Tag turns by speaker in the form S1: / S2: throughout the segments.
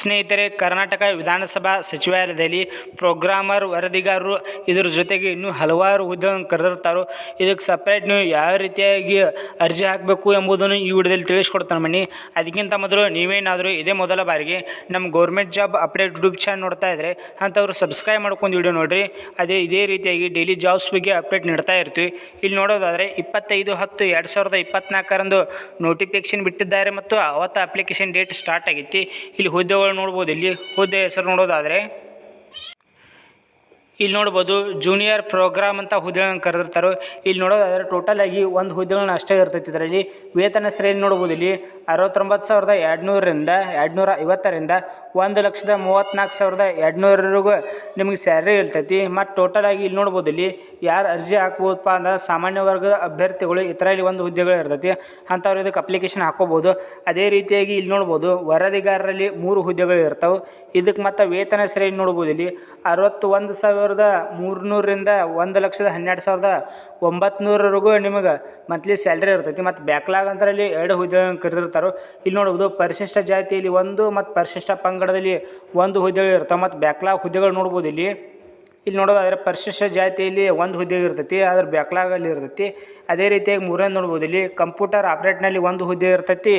S1: ಸ್ನೇಹಿತರೆ, ಕರ್ನಾಟಕ ವಿಧಾನಸಭಾ ಸಚಿವಾಲಯದಲ್ಲಿ ಪ್ರೋಗ್ರಾಮರ್ ವರದಿಗಾರರು ಇದ್ರ ಜೊತೆಗೆ ಇನ್ನೂ ಹಲವಾರು ಹುದ್ದೆಗಳನ್ನು ಕರೆದಿರ್ತಾರೋ, ಇದಕ್ಕೆ ಸಪ್ರೇಟ್ ನೀವು ಯಾವ ರೀತಿಯಾಗಿ ಅರ್ಜಿ ಹಾಕಬೇಕು ಎಂಬುದನ್ನು ಈ ವಿಡಿಯೋದಲ್ಲಿ ತಿಳಿಸ್ಕೊಡ್ತಾನೆ ಬನ್ನಿ ಅದಕ್ಕಿಂತ ಮೊದಲು ನೀವೇನಾದರೂ ಇದೇ ಮೊದಲ ಬಾರಿಗೆ ನಮ್ಮ government job update YouTube channel ನೋಡ್ತಾ ಇದ್ದರೆ ಅಂಥವ್ರು ಸಬ್ಸ್ಕ್ರೈಬ್ ಮಾಡ್ಕೊಂಡು ವಿಡಿಯೋ ನೋಡಿರಿ. ಅದೇ, ಇದೇ ರೀತಿಯಾಗಿ ಡೈಲಿ ಜಾಬ್ಸ್ ಬಗ್ಗೆ ಅಪ್ಡೇಟ್ ನೀಡ್ತಾ ಇರ್ತೀವಿ. ಇಲ್ಲಿ ನೋಡೋದಾದರೆ, ಇಪ್ಪತ್ತೈದು ಹತ್ತು ಎರಡು ಸಾವಿರದ ಇಪ್ಪತ್ತ್ನಾಲ್ಕರಂದು ನೋಟಿಫಿಕೇಷನ್ ಬಿಟ್ಟಿದ್ದಾರೆ ಮತ್ತು ಅವತ್ತು ಅಪ್ಲಿಕೇಶನ್ ಡೇಟ್ ಸ್ಟಾರ್ಟ್ ಆಗೈತಿ ಇಲ್ಲಿ ಹುದ್ದೆಗಳು ನೋಡ್ಬೋದು ಇಲ್ಲಿ ಹುದ್ದೆ ಹೆಸರು ನೋಡೋದಾದರೆ. ಇಲ್ಲಿ ನೋಡ್ಬೋದು ಜೂನಿಯರ್ ಪ್ರೋಗ್ರಾಮ್ ಅಂತ ಹುದ್ದೆಗಳನ್ನು ಕರೆದಿರ್ತಾರೆ, ಇಲ್ಲಿ ನೋಡೋದಾದ್ರೆ ಟೋಟಲ್ ಆಗಿ ಒಂದು ಹುದ್ದೆಗಳನ್ನ ಅಷ್ಟೇ ಇರ್ತೈತಿ ಇದರಲ್ಲಿ. ವೇತನ ಶ್ರೇಣಿ ನೋಡ್ಬೋದು ಇಲ್ಲಿ ಅರವತ್ತೊಂಬತ್ತು ಸಾವಿರದ ಎರಡುನೂರರಿಂದ ಎರಡುನೂರ ಐವತ್ತರಿಂದ ಒಂದು ಲಕ್ಷದ ಮೂವತ್ತ್ನಾಲ್ಕು ಸಾವಿರದ ಎರಡುನೂರವರೆಗೂ ನಿಮಗೆ ಸ್ಯಾಲ್ರಿ ಇರ್ತೈತಿ. ಮತ್ತು ಟೋಟಲ್ ಆಗಿ ಇಲ್ಲಿ ನೋಡ್ಬೋದು ಇಲ್ಲಿ ಯಾರು ಅರ್ಜಿ ಹಾಕ್ಬೋದಪ್ಪ ಅಂದ್ರೆ ಸಾಮಾನ್ಯ ವರ್ಗದ ಅಭ್ಯರ್ಥಿಗಳು ಇದರಲ್ಲಿ ಒಂದು ಹುದ್ದೆಗಳು ಇರ್ತೈತಿ. ಅಂಥವ್ರು ಇದಕ್ಕೆ ಅಪ್ಲಿಕೇಶನ್ ಹಾಕೋಬೋದು ಅದೇ ರೀತಿಯಾಗಿ ಇಲ್ಲಿ ನೋಡ್ಬೋದು ವರದಿಗಾರರಲ್ಲಿ ಮೂರು ಹುದ್ದೆಗಳು ಇರ್ತವೆ. ಇದಕ್ಕೆ ಮತ್ತು ವೇತನ ಶ್ರೇಣಿ ನೋಡ್ಬೋದು ಇಲ್ಲಿ ಅರವತ್ತು ಒಂದು ಸಾವಿರದ ಮೂರುನೂರರಿಂದ ಒಂದು ಲಕ್ಷದ ಹನ್ನೆರಡು ಸಾವಿರದ ಒಂಬತ್ತು ನೂರವರೆಗೂ ನಿಮಗೆ ಮಂತ್ಲಿ ಸ್ಯಾಲ್ರಿ ಇರ್ತೈತಿ. ಮತ್ತು ಬ್ಯಾಕ್ಲಾಗ್ ಅಂತರಲ್ಲಿ ಎರಡು ಹುದ್ದೆಗಳನ್ನು ಕರೆದಿರ್ತಾರೋ. ಇಲ್ಲಿ ನೋಡ್ಬೋದು ಪರಿಶಿಷ್ಟ ಜಾತಿಯಲ್ಲಿ ಒಂದು ಮತ್ತು ಪರಿಶಿಷ್ಟ ಪಂಗಡದಲ್ಲಿ ಒಂದು ಹುದ್ದೆಗಳು ಇರ್ತಾವೆ. ಮತ್ತು ಬ್ಯಾಕ್ಲಾಗ್ ಹುದ್ದೆಗಳು ನೋಡ್ಬೋದು ಇಲ್ಲಿ. ಇಲ್ಲಿ ನೋಡೋದಾದ್ರೆ ಪರಿಶಿಷ್ಟ ಜಾತಿಯಲ್ಲಿ ಒಂದು ಹುದ್ದೆ ಇರ್ತೈತಿ ಅದ್ರ ಬ್ಯಾಕ್ಲಾಗಲ್ಲಿ ಇರ್ತೈತಿ. ಅದೇ ರೀತಿಯಾಗಿ ಮೂರನೇ ನೋಡ್ಬೋದು ಇಲ್ಲಿ. ಕಂಪ್ಯೂಟರ್ ಆಪ್ರೇಟ್ನಲ್ಲಿ ಒಂದು ಹುದ್ದೆ ಇರ್ತೈತಿ.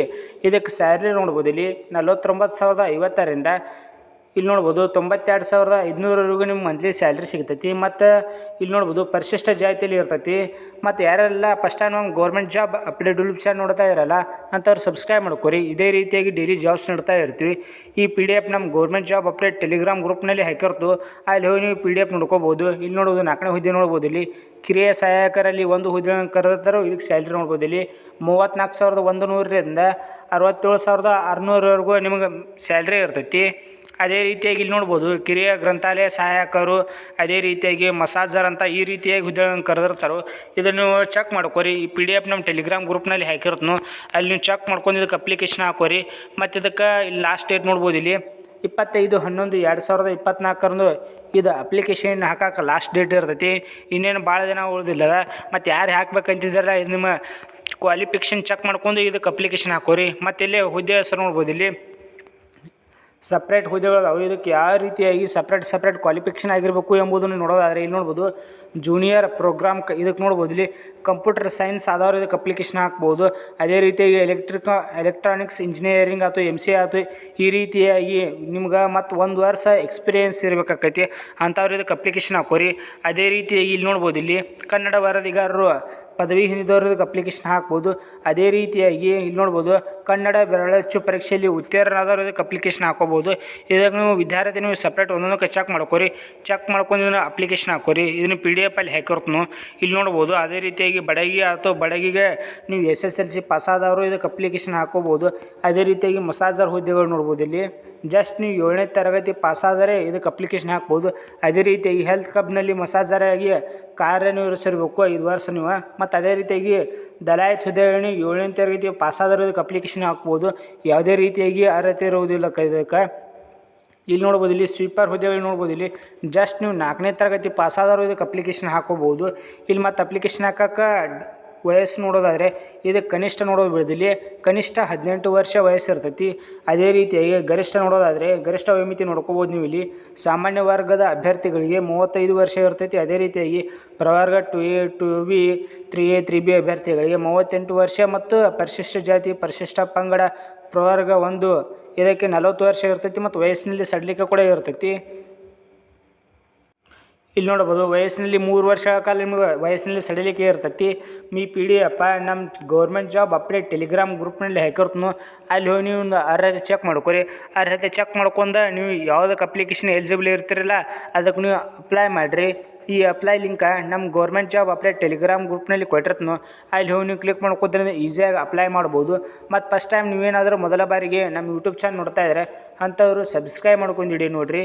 S1: ಇದಕ್ಕೆ ಸ್ಯಾಲ್ರಿ ನೋಡ್ಬೋದು ಇಲ್ಲಿ. ನಲವತ್ತೊಂಬತ್ತು ಸಾವಿರದ ಐವತ್ತರಿಂದ ಇಲ್ಲಿ ನೋಡ್ಬೋದು ತೊಂಬತ್ತೆರಡು ಸಾವಿರದ ಐದುನೂರವರೆಗೂ ನಿಮ್ಗೆ ಮಂತ್ಲಿ ಸ್ಯಾಲ್ರಿ ಸಿಗ್ತೈತಿ ಮತ್ತು ಇಲ್ಲಿ ನೋಡ್ಬೋದು ಪರಿಶಿಷ್ಟ ಜಾತಿಯಲ್ಲಿ ಇರ್ತೈತಿ ಮತ್ತು ಯಾರೆಲ್ಲ ಫಸ್ಟ್ ಟೈಮ್ ನಮ್ಮ ಗೌರ್ಮೆಂಟ್ ಜಾಬ್ ಅಪ್ಡೇಟ್ ಚಾನಲ್ ನೋಡ್ತಾ ಇರಲ್ಲ ಅಂಥವ್ರು ಸಬ್ಸ್ಕ್ರೈಬ್ ಮಾಡ್ಕೊರಿ. ಇದೇ ರೀತಿಯಾಗಿ ಡೈಲಿ ಜಾಬ್ಸ್ ನೋಡ್ತಾ ಇರ್ತೀವಿ. ಈ ಪಿ ಡಿ ಎಫ್ ನಮ್ಮ ಗೌರ್ಮೆಂಟ್ ಜಾಬ್ ಅಪ್ಡೇಟ್ ಟೆಲಿಗ್ರಾಮ್ ಗ್ರೂಪ್ನಲ್ಲಿ ಹಾಕಿರ್ತು ಅಲ್ಲಿ ಹೋಗಿ ನೀವು ಪಿ ಡಿ ಎಫ್ ನೋಡ್ಕೋಬೋದು. ಇಲ್ಲಿ ನೋಡೋದು ನಾಲ್ಕನೇ ಹುದ್ದೆ ನೋಡ್ಬೋದು ಇಲ್ಲಿ. ಕಿರಿಯ ಸಹಾಯಕರಲ್ಲಿ ಒಂದು ಹುದ್ದೆ ಕರೆದಿರ್ತಾರೋ, ಇದಕ್ಕೆ ಸ್ಯಾಲ್ರಿ ನೋಡ್ಬೋದು ಇಲ್ಲಿ. ಮೂವತ್ತ್ನಾಲ್ಕು ಸಾವಿರದ ಒಂದು ನೂರರಿಂದ ಅರವತ್ತೇಳು ಸಾವಿರದ ಆರುನೂರವರೆಗೂ ನಿಮಗೆ ಸ್ಯಾಲ್ರಿ ಇರ್ತೈತಿ. ಅದೇ ರೀತಿಯಾಗಿ ಇಲ್ಲಿ ನೋಡ್ಬೋದು, ಕಿರಿಯ ಗ್ರಂಥಾಲಯ ಸಹಾಯಕರು, ಅದೇ ರೀತಿಯಾಗಿ ಮಸಾಜರ್ ಅಂತ ಈ ರೀತಿಯಾಗಿ ಹುದ್ದೆಗಳನ್ನು ಕರೆದಿರ್ತಾರೋ, ಇದನ್ನು ಚೆಕ್ ಮಾಡ್ಕೋರಿ. ಈ ಪಿ ಡಿ ಎಫ್ ನಮ್ಮ ಟೆಲಿಗ್ರಾಮ್ ಗ್ರೂಪ್ನಲ್ಲಿ ಹಾಕಿರ್ತನು, ಅಲ್ಲಿ ನೀವು ಚೆಕ್ ಮಾಡ್ಕೊಂಡು ಇದಕ್ಕೆ ಅಪ್ಲಿಕೇಶನ್ ಹಾಕೋರಿ. ಮತ್ತು ಇದಕ್ಕೆ ಇಲ್ಲಿ ಲಾಸ್ಟ್ ಡೇಟ್ ನೋಡ್ಬೋದು ಇಲ್ಲಿ, ಇಪ್ಪತ್ತೈದು, ಹನ್ನೊಂದು, ಎರಡು ಸಾವಿರದ ಇಪ್ಪತ್ನಾಲ್ಕರಂದು ಇದು ಅಪ್ಲಿಕೇಶನ್ ಹಾಕಕ್ಕೆ ಲಾಸ್ಟ್ ಡೇಟ್ ಇರ್ತೈತಿ. ಇನ್ನೇನು ಭಾಳ ದಿನ ಉಳಿದಿಲ್ಲ ಮತ್ತು ಯಾರು ಹಾಕ್ಬೇಕಂತಿದ್ದಾರೆ ಇದು ನಿಮ್ಮ ಕ್ವಾಲಿಫಿಕೇಷನ್ ಚೆಕ್ ಮಾಡ್ಕೊಂಡು ಇದಕ್ಕೆ ಅಪ್ಲಿಕೇಶನ್ ಹಾಕೋರಿ. ಮತ್ತು ಇಲ್ಲಿ ಹುದ್ದೆ ಹೆಸರು ನೋಡ್ಬೋದು ಇಲ್ಲಿ. ಸಪ್ರೇಟ್ ಹುದ್ದೆಗಳು ಅವು ಇದಕ್ಕೆ ಯಾವ ರೀತಿಯಾಗಿ ಸಪ್ರೇಟ್ ಸಪ್ರೇಟ್ ಕ್ವಾಲಿಫಿಕೇಷನ್ ಆಗಿರಬೇಕು ಎಂಬುದನ್ನು ನೋಡೋದಾದರೆ ಇಲ್ಲಿ ನೋಡ್ಬೋದು ಜೂನಿಯರ್ ಪ್ರೋಗ್ರಾಮ್ ಕ ಇದಕ್ಕೆ ನೋಡ್ಬೋದು. ಇಲ್ಲಿ ಕಂಪ್ಯೂಟರ್ ಸೈನ್ಸ್ ಆದವ್ರು ಇದಕ್ಕೆ ಅಪ್ಲಿಕೇಶನ್ ಹಾಕ್ಬೋದು. ಅದೇ ರೀತಿಯಾಗಿ ಎಲೆಕ್ಟ್ರಿಕ ಎಲೆಕ್ಟ್ರಾನಿಕ್ಸ್ ಇಂಜಿನಿಯರಿಂಗ್ ಆಯ್ತು ಎಂ ಸಿ ಆಯ್ತು, ಈ ರೀತಿಯಾಗಿ ನಿಮ್ಗೆ ಮತ್ತು ಒಂದು ವರ್ಷ ಎಕ್ಸ್ಪೀರಿಯೆನ್ಸ್ ಇರಬೇಕಾಕೈತಿ. ಅಂಥವ್ರು ಇದಕ್ಕೆ ಅಪ್ಲಿಕೇಶನ್ ಹಾಕೋರಿ. ಅದೇ ರೀತಿಯಾಗಿ ಇಲ್ಲಿ ನೋಡ್ಬೋದು. ಇಲ್ಲಿ ಕನ್ನಡ ವರದಿಗಾರರು ಪದವಿ ಹಿಂದಿದವ್ರಿಗೆ ಅಪ್ಲಿಕೇಶನ್ ಹಾಕ್ಬೋದು. ಅದೇ ರೀತಿಯಾಗಿ ಇಲ್ಲಿ ನೋಡ್ಬೋದು, ಕನ್ನಡ ಬೆರಳಚ್ಚು ಪರೀಕ್ಷೆಯಲ್ಲಿ ಉತ್ತೀರ್ಣರಾದವ್ರು ಇದಕ್ಕೆ ಅಪ್ಲಿಕೇಶನ್ ಹಾಕೋಬೋದು. ಇದಕ್ಕೆ ನೀವು ವಿದ್ಯಾರ್ಥಿ ನೀವು ಸಪ್ರೇಟ್ ಒಂದೊಂದಕ್ಕೆ ಚೆಕ್ ಮಾಡ್ಕೊರಿ. ಚೆಕ್ ಮಾಡ್ಕೊಂಡು ಇದನ್ನು ಅಪ್ಲಿಕೇಶನ್ ಹಾಕೋರಿ. ಇದನ್ನು ಪಿ ಡಿ ಎಫ್ ಅಲ್ಲಿ ಹಾಕಿರ್ತನು. ಇಲ್ಲಿ ನೋಡ್ಬೋದು, ಅದೇ ರೀತಿಯಾಗಿ ಬಡಗಿ ಅಥವಾ ಬಡಗಿಗೆ ನೀವು ಎಸ್ ಎಸ್ ಎಲ್ ಸಿ ಪಾಸಾದವರು ಇದಕ್ಕೆ ಅಪ್ಲಿಕೇಶನ್ ಹಾಕೋಬೋದು. ಅದೇ ರೀತಿಯಾಗಿ ಮಸಾಜರ್ ಹುದ್ದೆಗಳು ನೋಡ್ಬೋದು ಇಲ್ಲಿ. ಜಸ್ಟ್ ನೀವು ಏಳನೇ ತರಗತಿ ಪಾಸಾದರೆ ಇದಕ್ಕೆ ಅಪ್ಲಿಕೇಶನ್ ಹಾಕ್ಬೋದು. ಅದೇ ರೀತಿಯಾಗಿ ಹೆಲ್ತ್ ಕ್ಲಬ್ನಲ್ಲಿ ಮಸಾಜರಾಗಿ ಕಾರ್ಯನಿರ್ವಹಿಸಿರ್ಬೇಕು. ಐದು ವರ್ಷ ನೀವು. ಮತ್ತು ಅದೇ ರೀತಿಯಾಗಿ ದಲಾಯತ್ ಹುದ್ದೆಗಳನ್ನ ಏಳನೇ ತರಗತಿ ಪಾಸ್ ಇದಕ್ಕೆ ಅಪ್ಲಿಕೇಶನ್ ಹಾಕ್ಬೋದು. ಯಾವುದೇ ರೀತಿಯಾಗಿ ಅರ್ಹತೆ ಇರುವುದಿಲ್ಲ ಕ ಇದಕ್ಕೆ. ಇಲ್ಲಿ ನೋಡ್ಬೋದು, ಇಲ್ಲಿ ಸ್ವೀಪರ್ ಹುದ್ದೆಗಳು ನೋಡ್ಬೋದು, ಇಲ್ಲಿ ಜಸ್ಟ್ ನೀವು ನಾಲ್ಕನೇ ತರಗತಿ ಪಾಸ್ ಇದಕ್ಕೆ ಅಪ್ಲಿಕೇಶನ್ ಹಾಕೋಬೋದು ಇಲ್ಲಿ ಮತ್ತು ಅಪ್ಲಿಕೇಶನ್ ಹಾಕಕ್ಕೆ ವಯಸ್ಸು ನೋಡೋದಾದರೆ ಇದಕ್ಕೆ ಕನಿಷ್ಠ ನೋಡೋದು ಬಿಡೋದು ಇಲ್ಲಿ ಕನಿಷ್ಠ ಹದಿನೆಂಟು ವರ್ಷ ವಯಸ್ಸು ಇರ್ತೈತಿ ಅದೇ ರೀತಿಯಾಗಿ ಗರಿಷ್ಠ ನೋಡೋದಾದರೆ ಗರಿಷ್ಠ ವಯಮಿತಿ ನೋಡ್ಕೋಬೋದು ನೀವು ಇಲ್ಲಿ ಸಾಮಾನ್ಯ ವರ್ಗದ ಅಭ್ಯರ್ಥಿಗಳಿಗೆ ಮೂವತ್ತೈದು ವರ್ಷ ಇರ್ತೈತಿ. ಅದೇ ರೀತಿಯಾಗಿ ಪ್ರವರ್ಗ two A, two B, three A, three B ಅಭ್ಯರ್ಥಿಗಳಿಗೆ ಮೂವತ್ತೆಂಟು ವರ್ಷ ಮತ್ತು ಪರಿಶಿಷ್ಟ ಜಾತಿ, ಪರಿಶಿಷ್ಟ ಪಂಗಡ ಪ್ರವರ್ಗ ಒಂದು. ಇದಕ್ಕೆ ನಲವತ್ತು ವರ್ಷ ಇರ್ತೈತಿ ಮತ್ತು ವಯಸ್ಸಿನಲ್ಲಿ ಸಡಿಲಿಕೆ ಕೂಡ ಇರ್ತೈತಿ. ಇಲ್ಲಿ ನೋಡ್ಬೋದು, ವಯಸ್ಸಿನಲ್ಲಿ ಮೂರು ವರ್ಷ ಕಾಲ ನಿಮ್ಗೆ ವಯಸ್ಸಿನಲ್ಲಿ ಸಡಿಲಿಕ್ಕೆ ಇರ್ತೈತಿ. ಮೀ ಪಿ ಡಿ ಅಪ್ಪ ನಮ್ಮ ಗೌರ್ಮೆಂಟ್ ಜಾಬ್ ಅಪ್ಡೇಟ್ ಟೆಲಿಗ್ರಾಮ್ ಗ್ರೂಪ್ನಲ್ಲಿ ಹಾಕಿರ್ತನು. ಅಲ್ಲಿ ಹೋಗಿ ನೀವು ಒಂದು ಅರ್ಹತೆ ಚೆಕ್ ಮಾಡ್ಕೊರಿ. ಅರ್ಹತೆ ಚೆಕ್ ಮಾಡ್ಕೊಂಡು ನೀವು ಯಾವುದಕ್ಕೆ ಅಪ್ಲಿಕೇಶನ್ ಎಲಿಜಿಬಲ್ ಇರ್ತಿರಲ್ಲ, ಅದಕ್ಕೆ ನೀವು ಅಪ್ಲೈ ಮಾಡಿರಿ. ಈ ಅಪ್ಲೈ ಲಿಂಕ ನಮ್ಮ ಗೌರ್ಮೆಂಟ್ ಜಾಬ್ ಅಪ್ಲೈ ಟೆಲಿಗ್ರಾಮ್ ಗ್ರೂಪ್ನಲ್ಲಿ ಕೊಟ್ಟಿರ್ತನು. ಅಲ್ಲಿ ಹೋಗಿ ನೀವು ಕ್ಲಿಕ್ ಮಾಡ್ಕೋದ್ರಿಂದ ಈಸಿಯಾಗಿ ಅಪ್ಲೈ ಮಾಡ್ಬೋದು. ಮತ್ತು ಫಸ್ಟ್ ಟೈಮ್ ನೀವೇನಾದರೂ ಮೊದಲ ಬಾರಿಗೆ ನಮ್ಮ ಯೂಟ್ಯೂಬ್ ಚಾನಲ್ ನೋಡ್ತಾ ಇದ್ದಾರೆ ಅಂಥವ್ರು ಸಬ್ಸ್ಕ್ರೈಬ್ ಮಾಡ್ಕೊಂಡಿಡಿ ನೋಡಿರಿ.